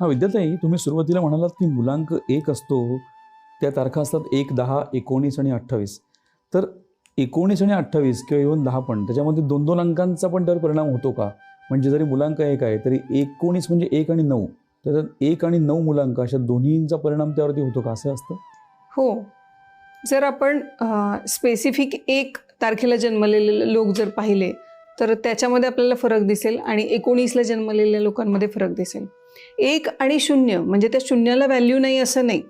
हा विद्यार्थी तुम्ही सुरुवातीला म्हणालात की मुलांक एक असतो त्या तारखा असतात एक दहा एकोणीस आणि अठ्ठावीस. तर एकोणीस आणि अठ्ठावीस किंवा इव्हन दहा पण त्याच्यामध्ये दोन दोन अंकांचा पण त्यावर परिणाम होतो का? म्हणजे जरी मुलांक एक आहे तरी एकोणीस म्हणजे एक आणि नऊ. त्याच्यात एक आणि नऊ मुलांक अशा दोन्हींचा परिणाम त्यावरती होतो का? असं असतं? हो. जर आपण स्पेसिफिक एक तारखेला जन्मलेले लोक जर पाहिले तर त्याच्यामध्ये आपल्याला फरक दिसेल आणि एकोणीसला जन्मलेल्या लोकांमध्ये फरक दिसेल. एक आणि शून्य म्हणजे त्या शून्याला व्हॅल्यू नाही असं नाही.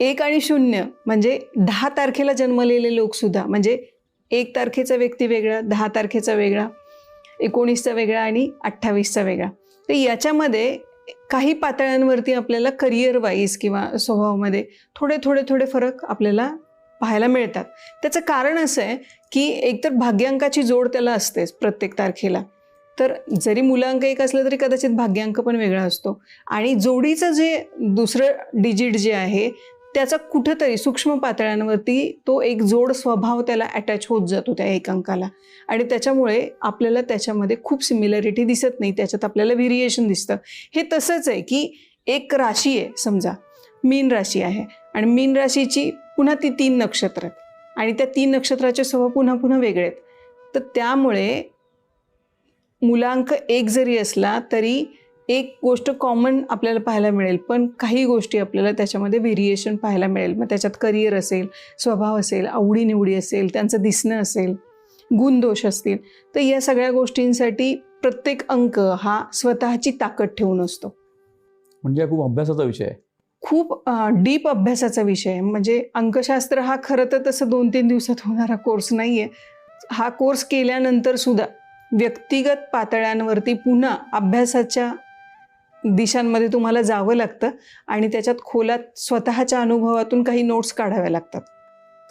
एक आणि शून्य म्हणजे दहा तारखेला जन्मलेले लोकसुद्धा म्हणजे एक तारखेचा व्यक्ती वेगळा दहा तारखेचा वेगळा एकोणीसचा वेगळा आणि अठ्ठावीसचा वेगळा. तर याच्यामध्ये काही पातळ्यांवरती आपल्याला करिअर वाईज किंवा स्वभावामध्ये थोडे थोडे थोडे फरक आपल्याला पाहायला मिळतात. त्याचं कारण असं आहे की एकतर भाग्यांकाची जोड त्याला असतेच प्रत्येक तारखेला. तर जरी मुलांक एक असलं तरी कदाचित भाग्यांक पण वेगळा असतो. आणि जोडीचं जे दुसरं डिजिट जे आहे त्याचा कुठंतरी सूक्ष्म पातळ्यांवरती तो एक जोड स्वभाव त्याला अटॅच होत जातो त्या एकांकाला. आणि त्याच्यामुळे आपल्याला त्याच्यामध्ये खूप सिमिलॅरिटी दिसत नाही त्याच्यात आपल्याला व्हेरिएशन दिसतं. हे तसंच आहे की एक राशी आहे समजा. मीन राशी आहे. आणि मीन राशीची पुन्हा ती तीन नक्षत्र आहेत. आणि त्या तीन नक्षत्राचे स्वभाव पुन्हा पुन्हा वेगळे आहेत. तर त्यामुळे मुलांक एक जरी असला तरी एक गोष्ट कॉमन आपल्याला पाहायला मिळेल पण काही गोष्टी आपल्याला त्याच्यामध्ये व्हेरिएशन पाहायला मिळेल. मग त्याच्यात करिअर असेल स्वभाव असेल आवडीनिवडी असेल त्यांचं दिसणं असेल गुणदोष असतील तर या सगळ्या गोष्टींसाठी प्रत्येक अंक हा स्वतःची ताकद ठेवून असतो. म्हणजे खूप अभ्यासाचा विषय आहे. खूप डीप अभ्यासाचा विषय आहे. म्हणजे अंकशास्त्र हा खरं तर तसं दोन तीन दिवसात होणारा कोर्स नाही आहे हा कोर्स केल्यानंतर सुद्धा व्यक्तिगत पातळ्यांवरती पुन्हा अभ्यासाच्या दिशांमध्ये तुम्हाला जावं लागतं आणि त्याच्यात खोलात स्वतःच्या अनुभवातून काही नोट्स काढाव्या लागतात.